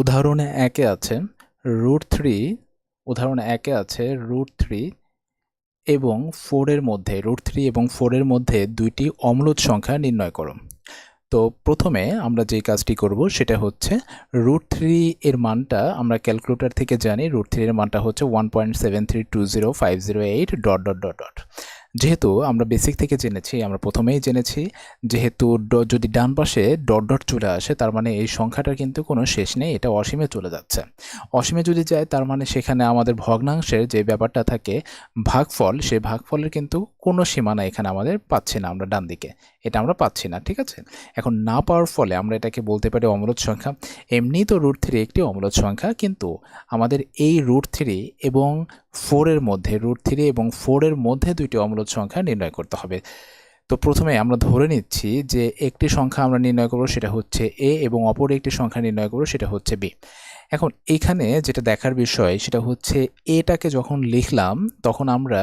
উদাহরণে একে আছে রুট থ্রি, উদাহরণ একে আছে রুট থ্রি এবং ফোরের মধ্যে, রুট থ্রি এবং ফোরের মধ্যে দুইটি অম্লদ সংখ্যা নির্ণয় করো। তো প্রথমে আমরা যে কাজটি করব সেটা হচ্ছে রুট থ্রি এর মানটা আমরা ক্যালকুলেটর থেকে জানি, রুট থ্রি এর মানটা হচ্ছে one point seven three two zero five zero eight dot dot dot dot. যেহেতু আমরা বেসিক থেকে জেনেছি, আমরা প্রথমেই জেনেছি যেহেতু যদি ডান পাশে ডট ডট চলে আসে, তার মানে এই সংখ্যাটার কিন্তু কোনো শেষ নেই, এটা অসীমে চলে যাচ্ছে। অসীমে যদি যায়, তার মানে সেখানে আমাদের ভগ্নাংশের যে ব্যাপারটা থাকে, ভাগফল, সেই ভাগফলের কিন্তু কোনো সীমানা এখানে আমাদের পাচ্ছি না আমরা ডান দিকে এটা আমরা পাচ্ছি না, ঠিক আছে? এখন না পাওয়ার ফলে আমরা এটাকে বলতে পারি অমূলদ সংখ্যা। এমনি তো রুট থ্রি একটি অমূলদ সংখ্যা, কিন্তু আমাদের এই রুট থ্রি এবং ফোরের মধ্যে রুট থ্রি এবং ফোরের মধ্যে দুইটি অমূলদ সংখ্যা নির্ণয় করতে হবে। তো প্রথমে আমরা ধরে নিচ্ছি যে একটি সংখ্যা আমরা নির্ণয় করব সেটা হচ্ছে এ এবং অপর একটি সংখ্যা নির্ণয় করব সেটা হচ্ছে বি। এখন এখানে যেটা দেখার বিষয় সেটা হচ্ছে এটাকে যখন লিখলাম তখন আমরা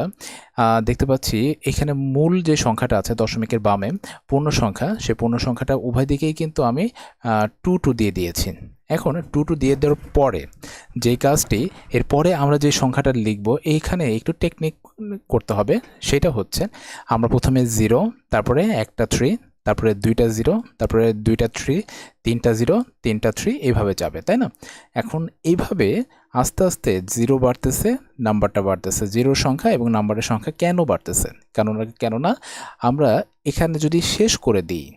দেখতে পাচ্ছি এখানে মূল যে সংখ্যাটা আছে দশমিকের বামে, পূর্ণ সংখ্যা, সে পূর্ণ সংখ্যাটা উভয় দিকেই কিন্তু আমি টু টু দিয়ে দিয়েছি। এখন টু টু দিয়ে দেওয়ার পরে যে কাজটি, এরপরে আমরা যে সংখ্যাটা লিখব এইখানে একটু টেকনিক করতে হবে, সেটা হচ্ছে আমরা প্রথমে জিরো তারপরে একটা থ্রি তারপরে দুইটা জিরো তারপরে দুইটা থ্রি তিনটা জিরো তিনটা থ্রি এইভাবে যাবে, তাই না? এখন এইভাবে আস্তে আস্তে জিরো বাড়তেছে নাম্বারটা বাড়তেছে। জিরোর সংখ্যা এবং নাম্বারের সংখ্যা কেন বাড়তেছে? কেননা কেননা আমরা এখানে যদি শেষ করে দিই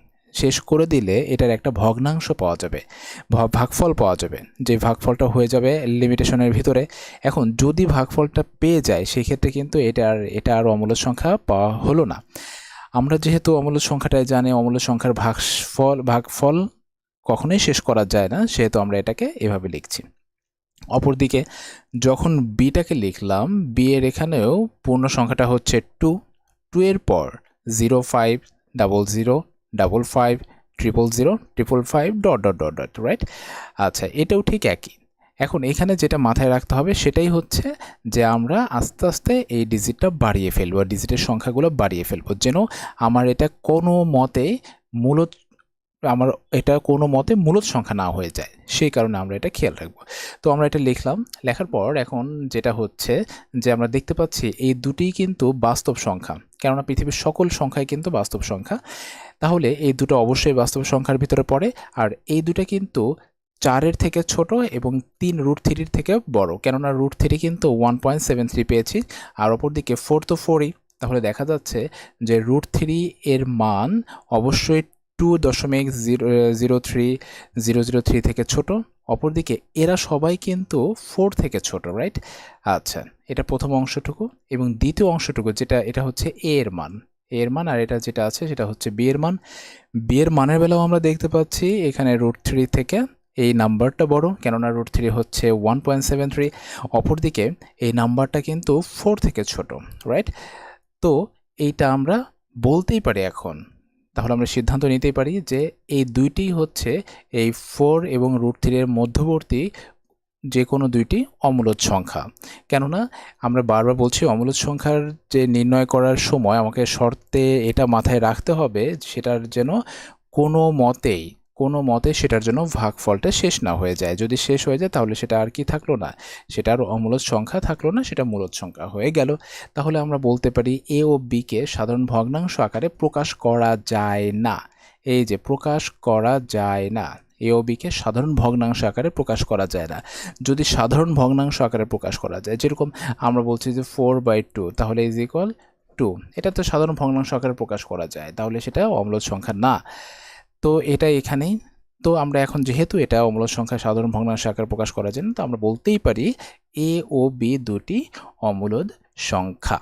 শেষ করে দিলে এটার একটা ভগ্নাংশ পাওয়া যাবে ভাগফল পাওয়া যাবে। যে ভাগফলটা হয়ে যাবে লিমিটেশনের ভিতরে। এখন যদি ভাগফলটা পেয়ে যায়, সেক্ষেত্রে কিন্তু এটা আর এটা আর অমূল্য সংখ্যা পাওয়া হলো না। আমরা যেহেতু অমূল্য সংখ্যাটাই জানি অমূল্য সংখ্যার ভাগফল ভাগফল কখনোই শেষ করা যায় না, সেহেতু আমরা এটাকে এভাবে লিখছি। অপরদিকে, যখন বিটাকে লিখলাম, বি এর এখানেও পূর্ণ সংখ্যাটা হচ্ছে টু টু এর পর zero five double zero double five triple zero triple five dot dot dot dot right আচ্ছা এটাও ঠিক একই। এখন এখানে যেটা মাথায় রাখতে হবে সেটাই হচ্ছে যে আমরা আস্তে আস্তে এই ডিজিটটা বাড়িয়ে ফেলব ডিজিটের সংখ্যাগুলো বাড়িয়ে ফেলব। যেন আমার এটা কোনো মতে মূলত আমার এটা কোনো মতে মূলত সংখ্যা না হয়ে যায়, সেই কারণে আমরা এটা খেয়াল রাখব। তো আমরা এটা লিখলাম, লেখার পর এখন যেটা হচ্ছে যে আমরা দেখতে পাচ্ছি এই দুটিই কিন্তু বাস্তব সংখ্যা, কেননা পৃথিবীর সকল সংখ্যাই কিন্তু বাস্তব সংখ্যা। তাহলে এই দুটো অবশ্যই বাস্তব সংখ্যার ভিতরে পড়ে, আর এই দুটো কিন্তু চারের থেকে ছোট এবং তিন রুট থ্রির থেকে বড়। কেননা রুট থ্রি কিন্তু ওয়ান পয়েন্ট সেভেন থ্রি পেয়েছি, আর অপরদিকে ফোর তো ফোরই তাহলে দেখা যাচ্ছে যে রুট থ্রি এর মান অবশ্যই টু দশমিক zero zero three zero zero three থেকে ছোট, অপরদিকে এরা সবাই কিন্তু ফোর থেকে ছোট রাইট আচ্ছা এটা প্রথম অংশটুকু এবং দ্বিতীয় অংশটুকু, যেটা, এটা হচ্ছে এ এর মান। এর মান আর এটা যেটা আছে সেটা হচ্ছে বি এর মান। বি এর মানের বেলাও আমরা দেখতে পাচ্ছি এখানে রুট থ্রি থেকে এই নাম্বারটা বড়, কেননা রুট থ্রি হচ্ছে ওয়ান পয়েন্ট সেভেন থ্রি অপরদিকে এই নাম্বারটা কিন্তু ফোর থেকে ছোট রাইট তো এইটা আমরা বলতেই পারি এখন, তাহলে আমরা সিদ্ধান্ত নিতেই পারি যে এই দুইটি হচ্ছে এই ফোর এবং রুট থ্রির মধ্যবর্তী যে কোনো দুইটি অমূলদ সংখ্যা। কেননা, আমরা বারবার বলছি অমূলদ সংখ্যার যে নির্ণয় করার সময় আমাকে শর্তে এটা মাথায় রাখতে হবে, সেটার যেন কোনো মতেই, কোনো মতে সেটার জন্য ভাগফলটা শেষ না হয়ে যায়। যদি শেষ হয়ে যায়, তাহলে সেটা আর কি থাকল না? সেটা আর অমূলদ সংখ্যা থাকল না, সেটা মূলদ সংখ্যা হয়ে গেল। তাহলে আমরা বলতে পারি এ ও বিকে সাধারণ ভগ্নাংশ আকারে প্রকাশ করা যায় না। এই যে, প্রকাশ করা যায় না। এ ও সাধারণ ভগ্নাংশ আকারে প্রকাশ করা যায় না। যদি সাধারণ ভগ্নাংশ আকারে প্রকাশ করা যায়, যেরকম আমরা বলছি যে ফোর বাই টু তাহলে ইজ ইকুয়াল টু এটা তো সাধারণ ভগ্নাংশ আকারে প্রকাশ করা যায়, তাহলে সেটা অম্লজ সংখ্যা না। তো এটা এখানেই। তো আমরা এখন যেহেতু এটা অম্লজ সংখ্যা সাধারণ ভগ্নাংশ আকারে প্রকাশ করা যায় না, তো আমরা বলতেই পারি এ ও বি দুটি অমূলদ সংখ্যা।